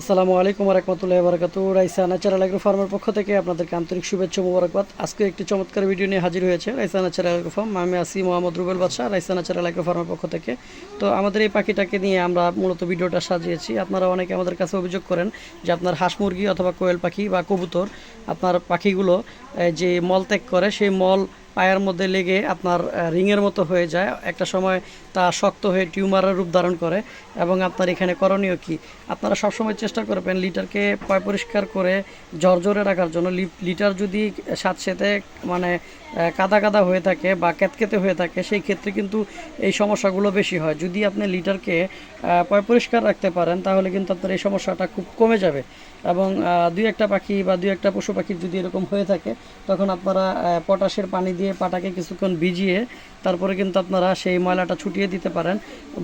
আসসালামু আলাইকুম রহমতুল্লাহ বরকাত রাইসা ন্যাচারাল এগ্রো ফার্মের পক্ষ থেকে আপনাদেরকে আন্তরিক শুভেচ্ছা মোবারকবাদ। আজকে একটি চমৎকার ভিডিও নিয়ে হাজির হয়েছে রাইসা ন্যাচারাল এগ্রো ফার্ম আমি আসি মোহাম্মদ রুবেল বাদশাহ, রাইসা ন্যাচারাল এগ্রো ফার্মের পক্ষ থেকে। তো আমাদের এই পাখিটাকে নিয়ে আমরা মূলত ভিডিওটা সাজিয়েছি। আপনারা অনেকে আমাদের কাছে অভিযোগ করেন যে আপনার হাঁস মুরগি অথবা কোয়েল পাখি বা কবুতর, আপনার পাখিগুলো যে মল ত্যাগ করে, সেই মল পায়ের মধ্যে লেগে আপনার রিংয়ের মতো হয়ে যায়। একটা সময় তা শক্ত হয়ে টিউমারের রূপ ধারণ করে এবং আপনার এখানে করণীয় কি? আপনারা সবসময় চেষ্টা করবেন লিটারকে পয় পরিষ্কার করে জর্জরে রাখার জন্য। লিটার যদি সাথে মানে কাদা কাদা হয়ে থাকে বা ক্যাতকেতে হয়ে থাকে, সেই ক্ষেত্রে কিন্তু এই সমস্যাগুলো বেশি হয়। যদি আপনি লিটারকে পয় পরিষ্কার রাখতে পারেন, তাহলে কিন্তু আপনার এই সমস্যাটা খুব কমে যাবে। এবং দুই একটা পাখি বা দুই একটা পশু পাখির যদি এরকম হয়ে থাকে, তখন আপনারা পটাশের পানি দিয়ে পাটাকে কিছুক্ষণ ভিজিয়ে তারপরে কিন্তু আপনারা সেই ময়লাটা ছুটিয়ে দিতে পারেন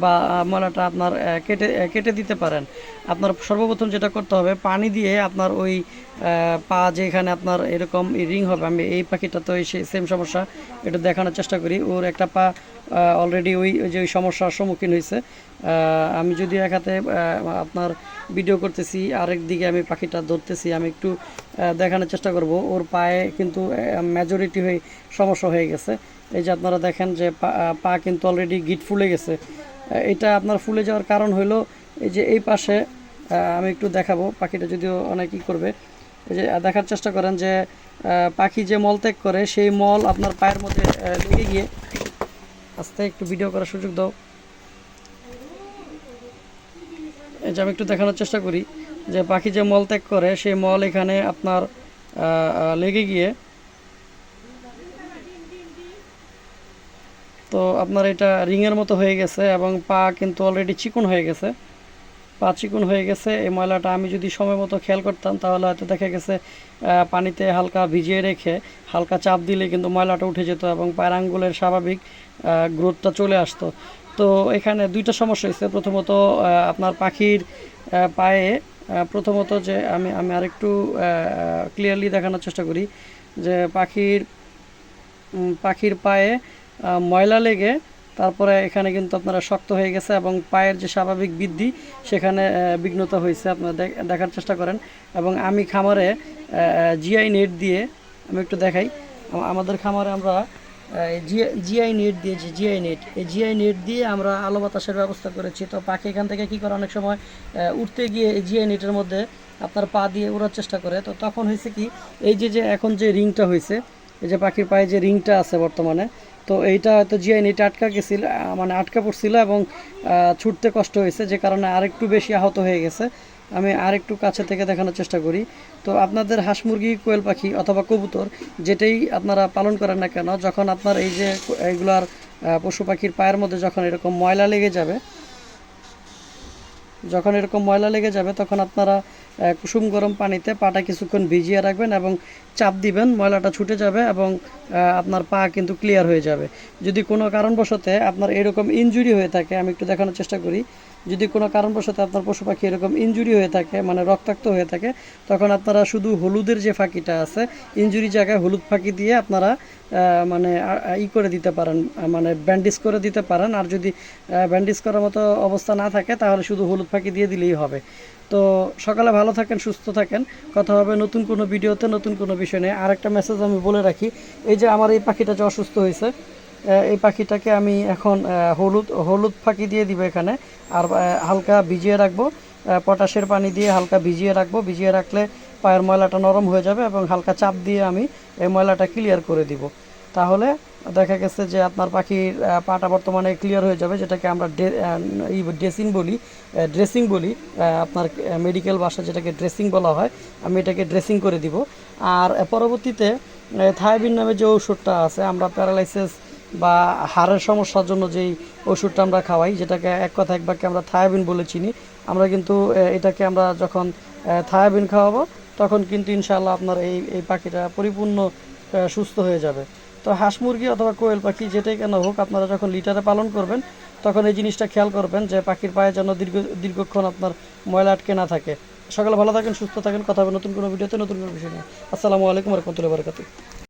বা ময়লাটা আপনার কেটে কেটে দিতে পারেন। আপনার সর্বপ্রথম যেটা করতে হবে, পানি দিয়ে আপনার ওই পা যেখানে আপনার এরকম রিং হবে, আমি এই পাখিটা তো এই সেম সমস্যা, এটা দেখানোর চেষ্টা করি। ওর একটা পা অলরেডি ওই যে ওই সমস্যার সম্মুখীন হয়েছে আমি যদি এক হাতে আপনার ভিডিও করতেছি, আরেক দিকে আমি পাখিটা ধরতেছি, আমি একটু দেখানোর চেষ্টা করব। ওর পায়ে কিন্তু মেজরিটি হয়ে সমস্যা হয়ে গেছে। এই যে আপনারা দেখেন যে পা কিন্তু অলরেডি গিট ফুলে গেছে। এটা আপনার ফুলে যাওয়ার কারণ হলো এই যে এই পাশে আমি একটু দেখাবো, পাখিটা যদিও অনেকই করবে। এই যে দেখার চেষ্টা করেন যে পাখি যে মল ত্যাগ করে, সেই মল আপনার পায়ের মধ্যে লেগে গিয়ে, আস্তে একটু ভিডিও করার সুযোগ দাও। এই যে আমি একটু দেখানোর চেষ্টা করি যে, পাখি যে মল ত্যাগ করে, সেই মল এখানে আপনার লেগে গিয়ে তো আপনার এটা রিংয়ের মতো হয়ে গেছে এবং পা কিন্তু অলরেডি চিকন হয়ে গেছে। পা চিকন হয়ে গেছে, এই ময়লাটা আমি যদি সময় মতো খেয়াল করতাম তাহলে হয়তো দেখা গেছে পানিতে হালকা ভিজিয়ে রেখে হালকা চাপ দিলে কিন্তু ময়লাটা উঠে যেত এবং পায়ের আঙ্গুলের স্বাভাবিক গ্রোথটা চলে আসতো। তো এখানে দুইটা সমস্যা হয়েছে। প্রথমত আপনার পাখির পায়ে প্রথমত যে আমি আমি আরেকটু ক্লিয়ারলি দেখানোর চেষ্টা করি যে পাখির পাখির পায়ে ময়লা লেগে তারপরে এখানে কিন্তু আপনারা শক্ত হয়ে গেছে এবং পায়ের যে স্বাভাবিক বৃদ্ধি সেখানে বিঘ্নতা হয়েছে। আপনারা দেখার চেষ্টা করেন। এবং আমি খামারে জিআই নেট দিয়ে আমি একটু দেখাই। আমাদের খামারে আমরা জিআই নেট দিয়ে যে জিআই নেট এই জিআই নেট দিয়ে আমরা আলো বাতাসের ব্যবস্থা করেছি। তো পাখি এখান থেকে কি করে? অনেক সময় উঠতে গিয়ে এই জিআই নেটের মধ্যে আপনার পা দিয়ে উড়ার চেষ্টা করে। তো তখন হয়েছে কি, এই যে যে এখন যে রিংটা হয়েছে, এই যে পাখির পায়ে যে রিংটা আছে বর্তমানে তো এইটা হয়তো জিআই নেটে আটকা গেছিল মানে আটকা পড়ছিল এবং ছুটতে কষ্ট হয়েছে, যে কারণে আরেকটু বেশি আহত হয়ে গেছে। আমি আরেকটু কাছে থেকে দেখানোর চেষ্টা করি। তো আপনাদের হাঁস মুরগি, কোয়েল পাখি অথবা কবুতর, যেটাই আপনারা পালন করেন না কেন, যখন আপনার এই যে এইগুলার পশু পাখির পায়ের মধ্যে যখন এরকম ময়লা লেগে যাবে, যখন এরকম ময়লা লেগে যাবে, তখন আপনারা কুসুম গরম পানিতে পাটা কিছুক্ষণ ভিজিয়ে রাখবেন এবং চাপ দিবেন, ময়লাটা ছুটে যাবে এবং আপনার পা কিন্তু ক্লিয়ার হয়ে যাবে। যদি কোনো কারণবশতে আপনার এরকম ইনজুরি হয়ে থাকে, আমি একটু দেখানোর চেষ্টা করি। যদি কোনো কারণবশত আপনার পশু পাখি এরকম ইনজুরি হয়ে থাকে মানে রক্তাক্ত হয়ে থাকে, তখন আপনারা শুধু হলুদের যে ফাঁকিটা আছে ইনজুরি জায়গায় হলুদ ফাঁকি দিয়ে আপনারা মানে ই করে দিতে পারেন মানে ব্যান্ডেজ করে দিতে পারেন। আর যদি ব্যান্ডেজ করার মতো অবস্থা না থাকে, তাহলে শুধু হলুদ ফাঁকি দিয়ে দিলেই হবে। তো সকালে ভালো থাকেন, সুস্থ থাকেন। কথা হবে নতুন কোনো ভিডিওতে, নতুন কোনো বিষয় নিয়ে। আরেকটা মেসেজ আমি বলে রাখি, এই যে আমার এই পাখিটা যে অসুস্থ হয়েছে এই পাখিটাকে আমি এখন হলুদ হলুদ ফাঁকি দিয়ে দিব এখানে। আর হালকা ভিজিয়ে রাখব। পটাশের পানি দিয়ে হালকা ভিজিয়ে রাখব। ভিজিয়ে রাখলে পায়ের ময়লাটা নরম হয়ে যাবে এবং হালকা চাপ দিয়ে আমি এই ময়লাটা ক্লিয়ার করে দিব। তাহলে দেখা গেছে যে আপনার পাখির পাটা বর্তমানে ক্লিয়ার হয়ে যাবে, যেটাকে আমরা ড্রেসিং বলি ড্রেসিং বলি আপনার মেডিকেল ভাষা যেটাকে ড্রেসিং বলা হয়, আমি এটাকে ড্রেসিং করে দিব। আর, পরবর্তীতে থায়াবিন নামে যে ওষুধটা আছে, আমরা প্যারালাইসিস বা হাড়ের সমস্যার জন্য যেই ওষুধটা আমরা খাওয়াই, যেটাকে এক কথা এক বাক্যে আমরা থায়াবিন বলে চিনি, আমরা কিন্তু এটাকে আমরা যখন থায়াবিন খাওয়াবো, তখন কিন্তু ইনশাআল্লাহ আপনার এই এই পাখিটা পরিপূর্ণ সুস্থ হয়ে যাবে। তো হাঁস মুরগি অথবা কোয়েল পাখি যেটাই কেন হোক, আপনারা যখন লিটারে পালন করবেন, তখন এই জিনিসটা খেয়াল করবেন যে পাখির পায়ে যেন দীর্ঘ, দীর্ঘক্ষণ আপনার ময়লা আটকে না থাকে। সকালে ভালো থাকেন, সুস্থ থাকেন, কথা হবে নতুন কোনো ভিডিওতে, নতুন কোনো বিষয় নিয়ে। আসসালামু আলাইকুম রহমতুল্লাহ বারকাতু